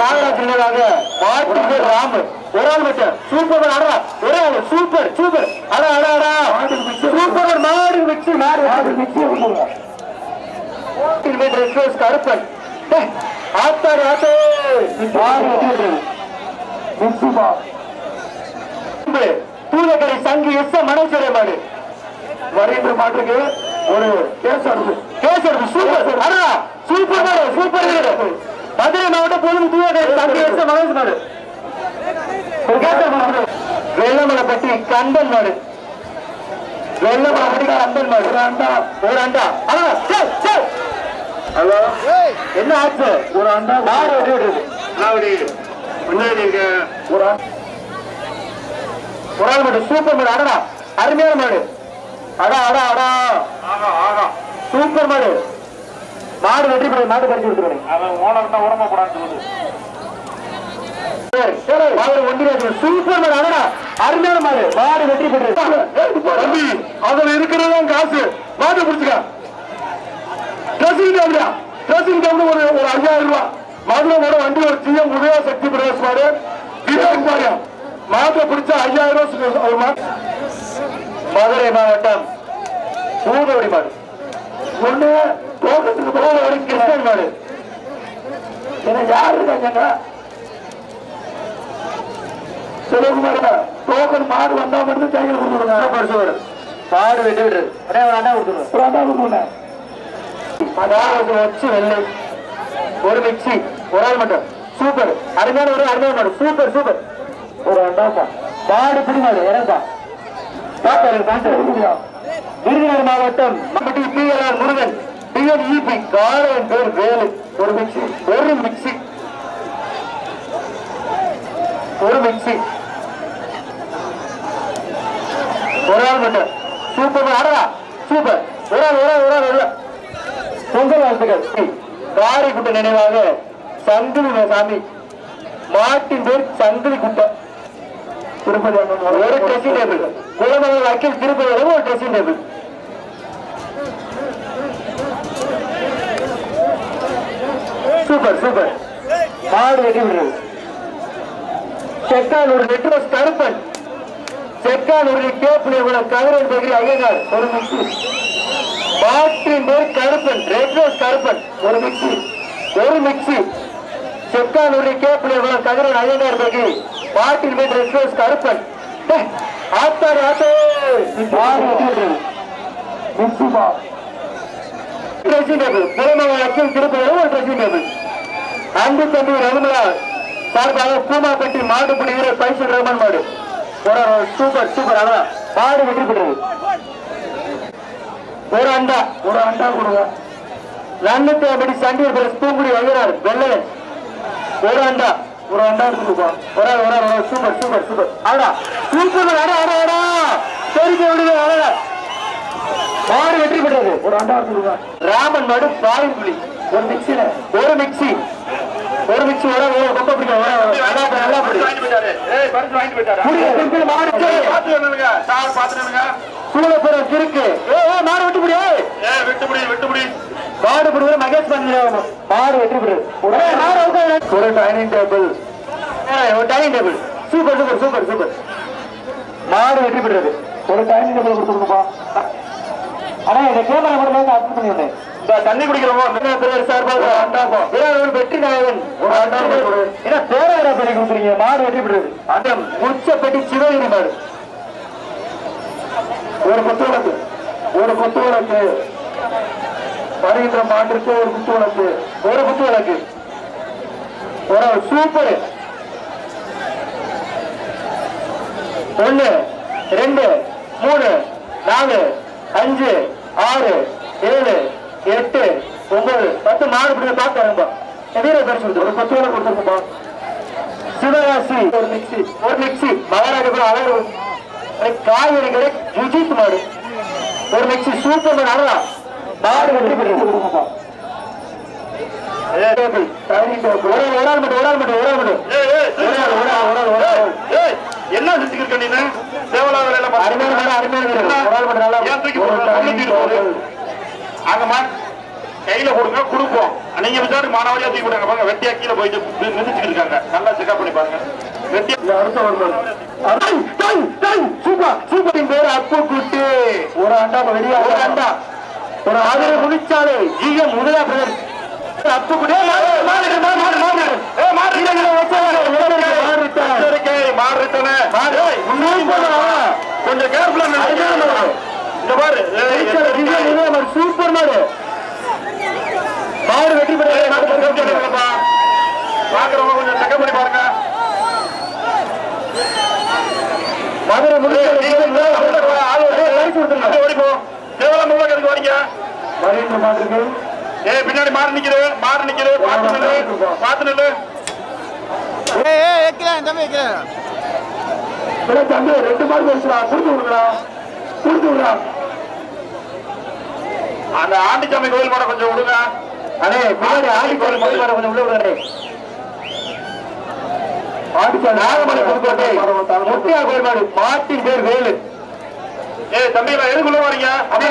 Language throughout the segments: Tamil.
நாகராஜ் நினைவாக மாட்டு பேர் ராமு ஒரு ஆள் மட்டும் சூப்பர் ஆடா. ஒரே ஆளு. Super super. அடா அடா அடா. சூப்பர் மாடு மிக்சி மாடு மாடு. மிக்சி மீட்டர் கருப்பன். டேய், ஆத்தாடி ஆத்தோ தூதக்கரை சங்கி எஸ் மனோஜரை மாடு. வருகின்ற மாட்டுக்கு ஒரு கேசர் கேசர் சூப்பர். அடா சூப்பர் மாடு சூப்பர் மாடு. மதுரை மாவட்டம் போதும் தூதக்கரை சங்கி எஸ் மனோஜ் மாடு. வெள்ளமலைப்பட்டி கந்தன் மாடு. வெள்ளமலைப்பட்டி கந்தன் மாடு. ஒரு அண்டா ஒரு அண்டா ஹலோ. என்ன ஆச்சு? ஒரு அண்டா மாடு வெட்டி விடுறது அதாவது முன்னாடி இருக்க. ஒரு ஒரு ஆள் மாடு சூப்பர் மாடு. அடடா அருமையான மாடு. அடா அடா அடா. சூப்பர் மாடு. மாடு வெற்றி பெற மாடு பறிச்சு கொடுத்துருவேன். அவன் ஓனர் தான் உடம்ப போடான்னு சொல்லுது. மாடு மாடு. அருமையான மாடு. மாடு வெற்றி தம்பி அதுல இருக்கிறதா காசு. மாட்டு பிடிச்சுக்க. ட்ரெஸ்ஸிங் டேபிளா ட்ரெஸ்ஸிங் டேபிள் ஒரு ஒரு ஐயாயிரம் ரூபாய் மதுரையோட வண்டி ஒரு சிஎம் உதய சக்தி பிரதேஷ் மாடு. விவேக் மாரியா மாட்டை பிடிச்ச ஐயாயிரம் ரூபாய் மதுரை மாவட்டம் தூதுவடி மாடு. ஒண்ணு தோட்டத்துக்கு தூதுவடி கிருஷ்ணன் மாடு என்ன யாரு இருக்காங்க சிவகுமார் டோக்கன் மாடு வந்தா மட்டும் கையில் கொடுத்துருங்க சூப்பர் மாடு வெற்றி பெற்றது அடே ஒரு அண்டா கொடுத்துருவேன் ஒரு கொடுங்க அதாவது வச்சு வெள்ளை. ஒரு மிக்சி ஒரு ஆள் மட்டும். சூப்பர். அருமையான ஒரு அருமையான மாடு. Super super. ஒரு அண்டாப்பா மாடு பிடி மாடு இறங்கா விருதுநகர் மாவட்டம். மம்பட்டி பிஎல்ஆர் முருகன். டிஎன் இபி காலையின் பேர் வேலு ஒரு மிக்சி ஒரு மிக்சி. ஒரு மிக்சி. ஒரு ஆள் மட்டும். சூப்பர் ஆடா சூப்பர். ஒரு ஆள் ஒரு ஆள் ஒரு ஆள் ஒரு பொங்கல் வாழ்த்துக்கள். காரிக்குட்ட நினைவாக சங்கிலி சாமி மாட்டின் பேர் சங்கிலி குட்டை திருப்பதி ஒரு ட்ரெஸ்ஸிங் டேபிள் குலமகள் வக்கீல் திருப்பதி ஒரு ட்ரெஸ்ஸிங் டேபிள் சூப்பர் சூப்பர். மாடு வெட்டி விடுறது. செக்கானூர் நெட்ரோஸ் கருப்பன். செக்கானூரில் கேப் நிறுவனம் கதிரன் பகிரி அகங்கார் ஒரு மிக்சி மாட்டின் பேர் கருப்பன். ரெட்ரோஸ் கருப்பன். ஒரு மிக்சி ஒரு மிக்சி செக்கானூரி கேப் நிறுவனம் கதிரன் அகங்கார் பகிரி. மாட்டின் பேர் ரெட்ரோஸ் கருப்பன். ரோஸ் கருப்பன் மாடு வெட்டி ஆத்தோ மிக்சிமா ட்ரெஸ்ஸிங் டேபிள் புறமக லட்சம் திருப்பதி ஒரு ட்ரெஸ்ஸிங் டேபிள் அன்பு தம்பி ரகுமலா சார்பாக பூமாப்பட்டி மாடுபிடி வீரர் பைசல் ரமன் மாடு. ஒரு சூப்பர் சூப்பர் அதான் மாடு வெற்றி பெற்றது. ஒரு அண்டா ஒரு அண்டா கொடுங்க. நன்னூத்தி ஐம்படி சண்டியர் பிரஸ் பூங்குடி வைகிறார் வெள்ளையன். ஒரு அண்டா ஒரு அண்டா கொடுப்போம் ஒரு ஒரு ஒரு சூப்பர் சூப்பர் சூப்பர் ஆடா சூப்பர் அடா அடா அடா தெரிஞ்ச விடுங்க அடா மாடு வெற்றி பெற்றது. ஒரு அண்டா கொடுங்க. ராமன் மாடு பாயங்குழி ஒரு ஒரு மிக்சி ஒரு மிக்சி ஒரு ஆள், ஒரு ஒரு ஒரு ஆள். நல்லா பிடி, நல்லா பிடி. புடி, சிம்பிள் மாடு இருக்கு. சூழப்புறம் கிறுக்கு. ஏ ஏ, மாடு வெட்டி ஏய். மாடு பிடி மகேஷ் பண்ணி மாடு வெற்றி மாடு உட்காரு. ஒரு டைனிங் டேபிள் ஒரு dining table super super super super மாடு வெற்றி பெற்றது ஒரு டைனிங் டேபிள் கொடுத்துருங்கப்பா ஆனா இந்த கேமரா மட்டும் அப்ளை பண்ணி வந்தேன் இந்த தண்ணி குடிக்கிறோமோ வெற்றி நாயகன் ஒரு அண்டா கொடு. ஏன்னா பேரவரா பண்ணி கொடுக்குறீங்க? மாடு வெற்றி பெற்றது அந்த உச்சப்பட்டி சிவகிரி மாடு. ஒரு குத்து ஒரு குத்து வருகின்ற மாட்டிற்கு ஒரு குத்து விளக்கு. ஒரு குத்து ஒரு சூப்பர். ஒண்ணு ரெண்டு மூணு நாலு அஞ்சு ஆறு ஏழு எட்டு ஒன்பது பத்து மாடு பிடிக்க பார்த்து வரம்பா வீர பரிசு ஒரு குத்து விளக்கு கொடுத்துருங்கப்பா சிவகாசி ஒரு மிக்சி ஒரு மிக்சி மகாராஜபுரம் அழகு. காய்கறி கடை ஜுஜித் மாடு. ஒரு மிக்சி சூப்பர் மாடு. அழகா மாடு வெற்றி டேபிள். ஒரு ஆள், மட்டும், ஒரு ஆள் மட்டும், ஒரு ஆள் மட்டும். ஒரு ஆள், ஒரு ஆள், ஒரு ஆள். என்ன செஞ்சுக்கிட்ட நீனு? தேவலா வேலையில அருமையான அருமையான ஏன் தூக்கி போடுற? ஆகமா கையில கொடுங்க கொடுப்போம். நீங்க விசாரி மாணவரியா தூக்கி விடுங்க பாருங்க. வெட்டியா கீழே போயிட்டு மிதிச்சுக்கிட்டு இருக்காங்க. நல்லா செக்அப் பண்ணி பாருங்க. ஒரு அண்டா வெளியா ஒரு அண்டா. ஒரு ஆதரவு முனிச்சாலை ஜிஎம் முதலா பிரதர். அப்பு மாடு, மாடு. ஏய், மாடு கீழே கீழே வச்சாங்க. மாடு இருக்கனே. கொஞ்சம் கேர்ஃபுல்லா. இந்த பாரு. சூப்பர் மாடு மாடு வெற்றி பெற்ற. பாக்குறவங்க கொஞ்சம் செக்அப் பண்ணி பாருங்க மதுரை. அப்படியே ஓடி போ. தேவலாம் உள்ள. மகேந்திர மாட்டிற்கு ஏய், பின்னாடி மாடு நிக்குது மாடு நிக்குது பார்த்து நில்லு பார்த்து நில்லு ஏய் ஏய் வைக்கிறேன் தம்பி வைக்கிறேன் இல்லை தம்பி ரெண்டு மாடு பேசுறா கொடுத்து விடுறா கொடுத்து விடுறா அந்த ஆண்டிச்சாமி கோயில் மாட கொஞ்சம் விடுங்க. அண்ணே பின்னாடி ஆடி கோயில் போய் வர கொஞ்சம் உள்ள விடுறே ஆடிச்சாடி நாகமலை புதுக்கோட்டை முத்தியா கோயில் மாடு மாட்டின் பேர் ஏய் தம்பிகளா எதுக்குள்ள வரீங்க அப்படியே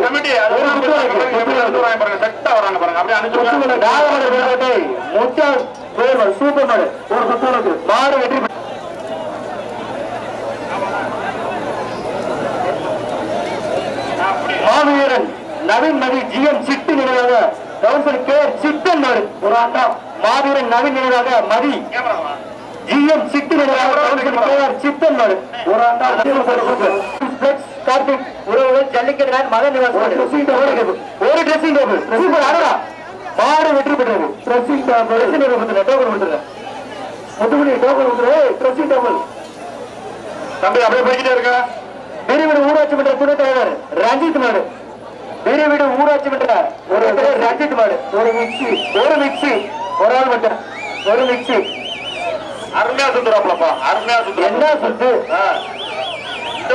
கமிட்டி அது பாருங்க செட்டா வராங்க பாருங்க. அப்படியே அனுப்பிச்சு நாகமலை புதுக்கோட்டை முத்தியா கோயில் மாடு சூப்பர் மாடு. ஒரு சுத்தம் மாடு வெற்றி மாவீரன் நவீன் மதி ஜிஎம் சிட்டு நினைவாக கவுன்சில் கே சித்தன் மாடு ஒரு ஆண்டா மாவீரன் நவீன் நினைவாக மதி. ஜிஎம் சிட்டு நினைவாக கவுன்சில் கே ஆர் சித்தன் மாடு ஒரு ஆண்டா கார்த்திக் உறவுகள் ஜல்லிக்கட்டு மத நிவாஸ் மாடு. ஒரு ட்ரெஸ்ஸிங் டேபிள் சூப்பர் அடடா மாடு வெற்றி பெற்றது. Dressing table dressing table token கொடுத்துருங்க. முத்துமணி டோக்கன் கொடுத்துரு. ட்ரெஸ்ஸிங் டேபிள் தம்பி அப்படியே போய்கிட்டே இருக்க. பெரியவீடு ஊராட்சி மன்ற துணைத் தலைவர் ரஞ்சித் மாடு. பெரியவீடு ஊராட்சி மன்ற ஒரு ரஞ்சித் மாடு. ஒரு மிக்சி ஒரு மிக்சி ஒரு ஆள் மட்டும். ஒரு மிக்சி அருமையா சுத்துறாப்லப்பா அருமையா என்ன சுத்து?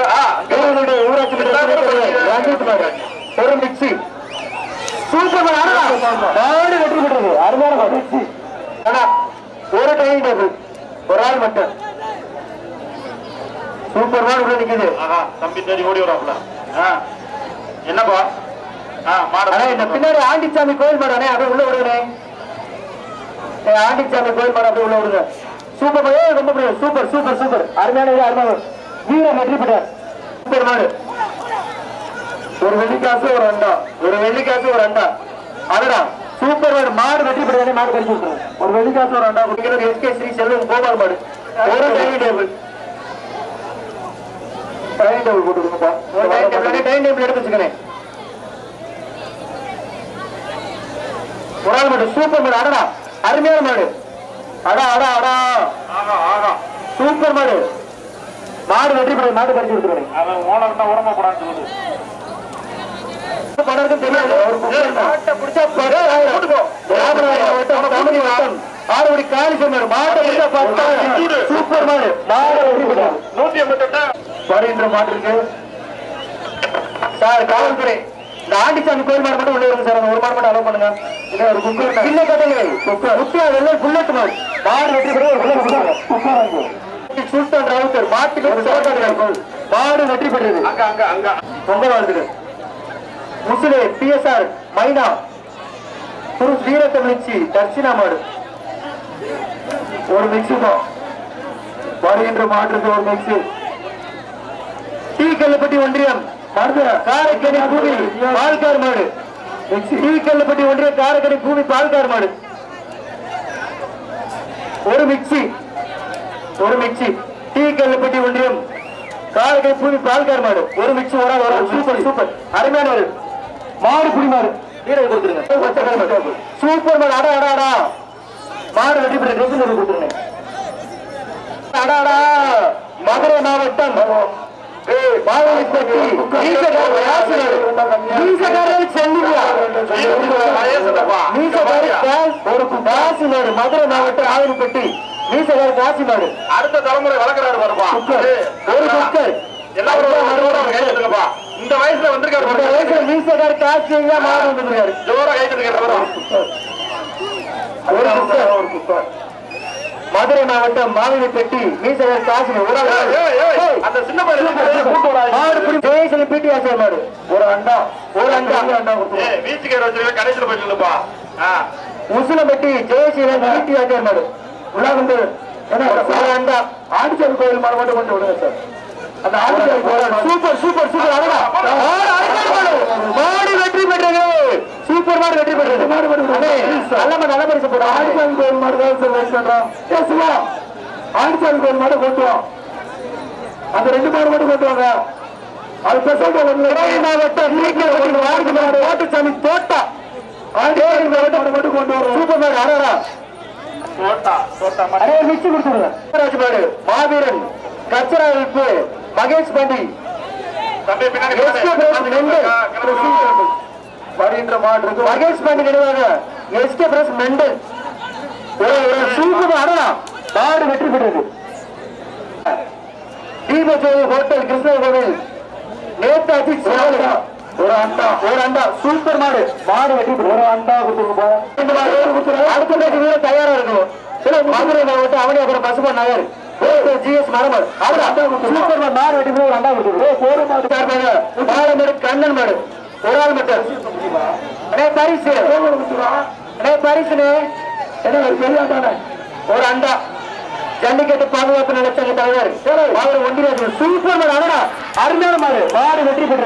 ஆ. பெரியவீடு ஊராட்சி மன்ற ரஞ்சித் மாடு. ஒரு மிக்சி சூப்பர். மாடு வெற்றி பெற்றது. அருமையான ஒரு டைனிங் டேபிள். ஒரு ஆள் மட்டும். சூப்பர் மாடு உள்ள நிக்குது. ஆஹா தம்பி தேடி ஓடி வராப்ல என்னப்பா? பின்னாடி ஆண்டிச்சாமி கோயில் மாடு அண்ணே அப்படியே உள்ள விடுங்க ஆண்டிச்சாமி கோயில் மாடு அப்படியே உள்ள விடுங்க சூப்பர் ரொம்ப சூப்பர் சூப்பர் சூப்பர். அருமையான அருமையான. வீரர் வெற்றி பெற்றார். சூப்பர் மாடு. ஒரு வெள்ளிக்காசு ஒரு அண்டா. ஒரு வெள்ளிக்காசு ஒரு அண்டா. அடடா சூப்பர் மாடு. மாடு வெற்றி பெற்றாரு மாடு விட்டுருங்க ஒரு வெள்ளிக்காசு ஒரு அண்டா குடிக்கிறது எஸ்கே ஸ்ரீ செல்வம் கோபால் மாடு. ஒரு டைனிங் டேபிள். டேபிள் போட்டுருங்கப்பா ஒரு டைனிங் டேபிள் டைனிங் டேபிள் எடுத்து வச்சுக்கணே ஒரு ஆள் மாடு சூப்பர் மாடு அடடா. அருமையான மாடு. அடா அடா அடா. ஆஹா ஆஹா சூப்பர் மாடு. மாடு வெற்றி பெற மாடு கடிச்சு கொடுத்துருவேன். அவன் ஓனர் தான் உடம்ப கூடாது சொல்லுது தெரியாது. மாவட்டம், தாமரை மாவட்டம், ஆறுபடி காளிசன் மாடு. சூப்பர் மாடு. மாடு நூத்தி எண்பத்தெட்டு. வருகின்ற மாட்டிற்கு சார் காவல்துறை இந்த ஆண்டிச்சாமி கோயில் மாடு மட்டும் உள்ள வருங்க சார் ஒரு மாடு மட்டும் அலோவ் பண்ணுங்க. இது ஒரு குக்கர் சின்ன கதைங்க முக்கிய வெள்ளை புல்லட் மாடு மாடு வெற்றி பெற ஒரு புல்லட் சுல்தான் ராவுத்தர் மாட்டுக்கு சிவகாமிகள் மாடு. வெற்றி பெற்றது அங்க அங்க அங்க. பொங்கல் வாழ்த்துக்கு முசுலே பிஎஸ்ஆர் மைனா. குரு வீரத்தமிழ்ச்சி தர்சினா மாடு. ஒரு மிக்ஸி தான். வருகின்ற மாட்டிற்கு ஒரு மிக்ஸி டி கல்லப்பட்டி ஒன்றியம் காரைக்கணி பூமி பால்கார் மாடு. டி கல்லப்பட்டி ஒன்றியம் காரைக்கணி பூமி பால்கார் மாடு. ஒரு மிக்சி ஒரு மிக்சி. டி கல்லப்பட்டி ஒன்றியம் காரைக்கணி பூமி பால்கார் மாடு. ஒரு மிக்சி ஒரு ஆள். Super super. அருமையான ஒரு மாடு புடி மாடு. வீரர் கொடுத்துருங்க. சூப்பர் மாடு. அடா அடா அடா. மாடு பெற்ற ட்ரெஸ் கொடுத்துருங்க. அடா அடா. மதுரை மாவட்டம் மதுரை மாவட்டம் ஆவலிப்பட்டி மீசக்காரர் காசிநாடு அடுத்த தலைமுறை வளர்க்கறாரு பாருப்பா. ஒரு குக்கர். எல்லாரும் இந்த வயசுல வந்திருக்காரு இந்த. வயசுல மீசக்காரர் காசியா மாடு வந்துருக்காரு ஜோரா கை தட்டுங்க பாரு ஒரு குக்கர் ஒரு குக்கர் மதுரை மாவட்டம் மாவிலிப்பட்டி மீசவர் காசு ஒரு அந்த சின்ன பையன் மாடு. ஒரு அண்டா ஒரு அண்டா அண்டா வீச்சுக்கார வச்சிருக்க? கடைசியில போய் நில்லுப்பா ஆ. முசுலம்பட்டி ஜெயசீலன் பிடி ஆசிரியர் மாடு. உள்ளாந்து ஒரு அண்டா ஆடிச்சாமி கோயில் மாடு மட்டும் கொஞ்சம் விடுங்க சார். அந்த ஆடிச்சாமி கோயில் சூப்பர் சூப்பர் சூப்பர். அழகா மாடு, வெற்றி பெற்றது. சூப்பர் மாடு வெற்றி பெற்றது. மாடு நல்ல நல்ல பரிசு போடுறோம் ஆடிச்சாமி கோயில் மாடு தான் சார் வெயிட் பண்றோம். ஏ சிவா ஆடிச்சாமி கோயில் மாடு கொண்டு வா அந்த ரெண்டு மாடு மட்டும் கொண்டு வாங்க அது பெசல்ட் மாவட்டம் மாட்டுச்சாமி தோட்டா ஆடிச்சாமி மாவட்டம் மட்டும் கொண்டு வரோம் சூப்பர் மாடு அரே மிச்சு கொடுத்துருங்க. ராஜ்பாடு மாவீரன் கச்சரா மகேஷ் பண்டி தம்பி பின்னாடி எஸ்கே பிரஸ் மெண்டல் வருகின்ற மாடு மகேஷ் பண்டி நினைவாக எஸ்கே பிரஸ் மெண்டல் ஒரு ஒரு சூப்பர் அடலாம் மாடு வெற்றி பெற்றது. தீபஜோதி ஹோட்டல் கிருஷ்ணகோவில் நேதாஜி சிவாலயா ஒரு அண்டா ஒரு அண்டா. சூப்பர் மாடு. மாடு பெற்றது. ஒரு அண்டா கொடுத்துருங்க அடுத்த வீரர் தயாரா இருக்கும் மதுரை மாவட்டம் அவனியாபுரம் பசுமன் நகர். ஜிஎஸ் மரமர் சூப்பர் மாடு மாடு வெட்டி போய் ஒரு அண்டா கொடுத்துருக்கு ஒரு மாடு மாடு மாடு கண்ணன் மாடு. ஒரு ஆள் மட்டும். அண்ணே பரிசு. அண்ணே பரிசுனே என்ன ஒரு பெரிய அண்டா ஒரு அண்டா ஜல்லிக்கட்டு பாதுகாப்பு நலச்சங்க தலைவர். அவர் ஒன்றிய சூப்பர் மாடு அடடா அருமையான மாடு. மாடு வெற்றி பெற்றது